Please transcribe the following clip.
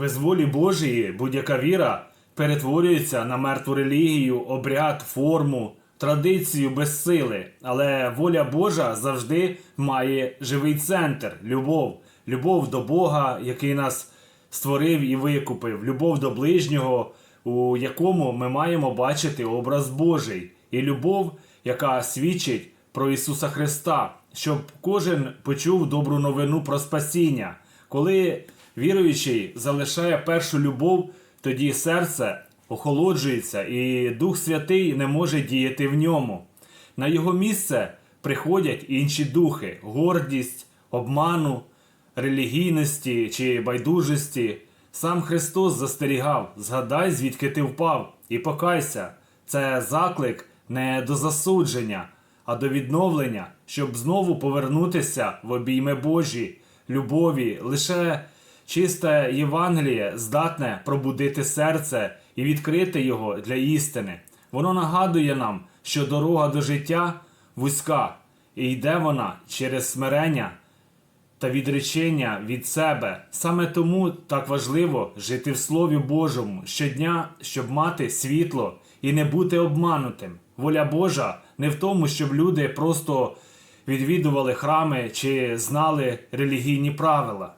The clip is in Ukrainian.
Без волі Божої будь-яка віра перетворюється на мертву релігію, обряд, форму, традицію без сили. Але воля Божа завжди має живий центр любов, любов до Бога, який нас створив і викупив, любов до ближнього, у якому ми маємо бачити образ Божий, і любов, яка свідчить про Ісуса Христа, щоб кожен почув добру новину про спасіння. Коли віруючий залишає першу любов, тоді серце охолоджується, і Дух Святий не може діяти в ньому. На його місце приходять інші духи, гордість, обману, релігійності чи байдужості. Сам Христос застерігав: згадай, звідки ти впав, і покайся. Це заклик не до засудження, а до відновлення, щоб знову повернутися в обійми Божі, любові. Лише чисте Євангеліє здатне пробудити серце і відкрити його для істини. Воно нагадує нам, що дорога до життя вузька, і йде вона через смирення та відречення від себе. Саме тому так важливо жити в Слові Божому щодня, щоб мати світло і не бути обманутим. Воля Божа не в тому, щоб люди просто відвідували храми чи знали релігійні правила.